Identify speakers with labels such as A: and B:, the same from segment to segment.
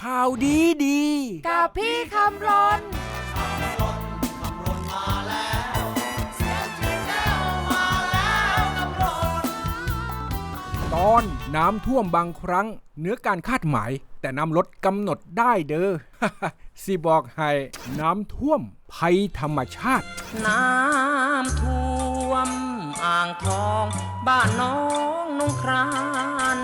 A: ข่าวดีดี
B: กับพี่คำรน
A: ตอนน้ำท่วมบางครั้งเหนือการคาดหมาย แต่น้ำลดกำหนดได้เด้อ สิบอกให้น้ำท่วมภัยธรรมชาติ
C: น้ำท่วมอ่างทอง บ้านน้องนุ่งคราน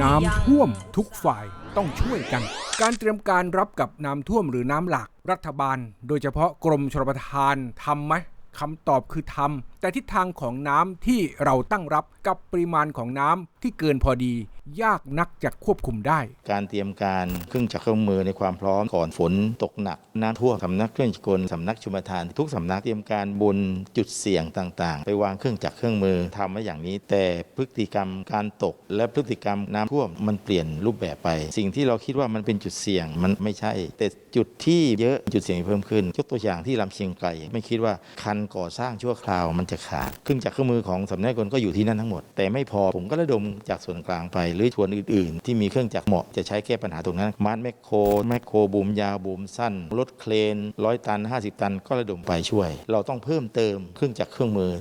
A: น้ำท่วมทุกฝ่าย ต้องช่วยกัน การเตรียมการรับกับน้ำท่วมหรือน้ำหลากรัฐบาล โดยเฉพาะกรมชลประทานทำไหม คำตอบคือทำแต่ทิศทางของน้ำที่เราตั้งรับกับปริมาณของน้ำที่เกินพอดี ยากนักจะควบคุมได้
D: การเตรียมการเครื่องจักรเครื่องมือในความพร้อมก่อนฝนตกหนักน้ำท่วมสำนักเครื่องจักรกลสำนักชุมทาน ทุกสำนักเตรียมการบนจุดเสี่ยงต่างๆ ไปวางเครื่องจักรเครื่องมือทำไว้อย่างนี้ แต่พฤติกรรมการตก และพฤติกรรมน้ำท่วมมันเปลี่ยนรูปแบบไป สิ่งที่เราคิดว่ามันเป็นจุดเสี่ยงมันไม่ใช่ แต่จุดที่เยอะจุดเสี่ยงเพิ่มขึ้นยกตัวอย่างที่ลำเชียงไกลไม่คิดว่าคันก่อสร้างชั่วคราวมันจะขาดเครื่องจักรเครื่องมือของสำนักงานก็อยู่ที่นั่นทั้งหมด แต่ไม่พอผมก็ระดมจากส่วนกลางไป หรือส่วนอื่น ๆ ที่มีเครื่องจักรเหมาะจะใช้แก้ปัญหาตรงนั้นมาร์ทแมคโครแมคโครบูมยาวบูมสั้นรถเครนร้อยตัน 50 ตัน ก็ระดมไปช่วย เราต้องเพิ่มเติมเครื่องจักรเครื่องมือ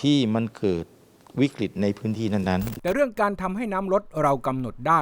D: ที่มันเกิด วิกฤตในพื้นที่นั้นๆ
A: แต่เรื่องการทำให้น้ำลดเรากำหนดได้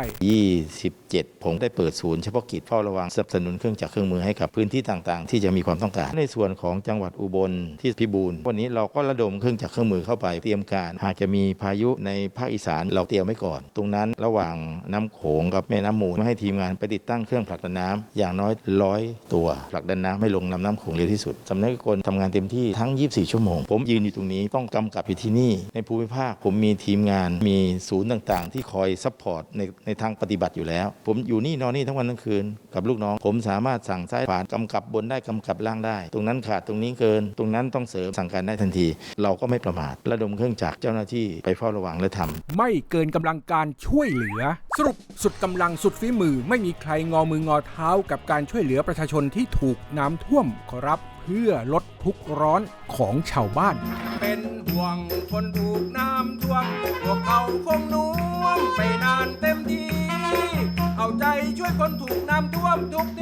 D: 27 ผมได้เปิดศูนย์เฉพาะกิจเฝ้าระวังสนับสนุนเครื่องจักรเครื่องมือให้กับพื้นที่ต่างๆ ที่จะมีความต้องการ ในส่วนของจังหวัดอุบลที่พิบูลวันนี้เราก็ระดมเครื่องจักรเครื่องมือเข้าไปเตรียมการ หากจะมีพายุในภาคอีสานเราเตรียมไว้ก่อน ตรงนั้นระหว่างน้ำโขงกับแม่น้ำมูลให้ทีมงานไปติดตั้งเครื่องผลักดันน้ำอย่างน้อยร้อยตัวผลักดันน้ำให้ลงลำน้ำโขงเร็วที่สุดสำนักกลทำงานเต็มที่ทั้ง 24 ชั่วโมง ผมยืนอยู่ตรงนี้ต้องกำกับอยู่ที่นี่ในภูมิภาคผมมีทีมงาน มีศูนย์ต่างๆ ที่คอยซัพพอร์ตในในทางปฏิบัติอยู่แล้ว ผมอยู่นี่นอนนี่ทั้งวันทั้งคืนกับลูกน้อง ผมสามารถสั่งซ้ายขวากำกับบนได้กำกับล่างได้ ตรงนั้นขาดตรงนี้เกิน ตรงนั้นต้องเสริมสั่งการได้ทันที เราก็ไม่ประมาทระดมเครื่องจักรเจ้าหน้าที่ไปเฝ้าระวังและทำ
A: ไม่เกินกำลังการช่วยเหลือ สรุปสุดกำลังสุดฝีมือ ไม่มีใครงอมืองอเท้ากับการช่วยเหลือประชาชนที่ถูกน้ำท่วมขอรับเพื่อลดทุกข์ร้อนของชาวบ้านเป็น ห่วงคนถูกน้ำท่วมพวกเขาคงน่วมไปนานเต็มทีเอาใจช่วยคนถูกน้ำท่วมทุกที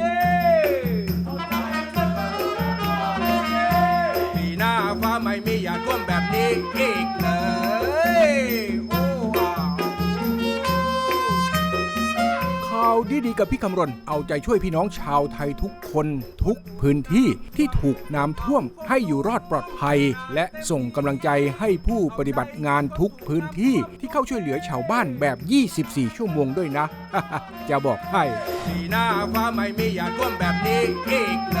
A: ดีๆกับพี่คำรณ เอาใจช่วยพี่น้องชาวไทยทุกคน ทุกพื้นที่ที่ถูกน้ำท่วมให้อยู่รอดปลอดภัย และส่งกำลังใจให้ผู้ปฏิบัติงานทุกพื้นที่ที่เข้าช่วยเหลือชาวบ้านแบบ 24 ชั่วโมงด้วยนะ จะบอกให้ ปีหน้าฟ้าไม่มีอย่าท่วมแบบนี้อีกเลย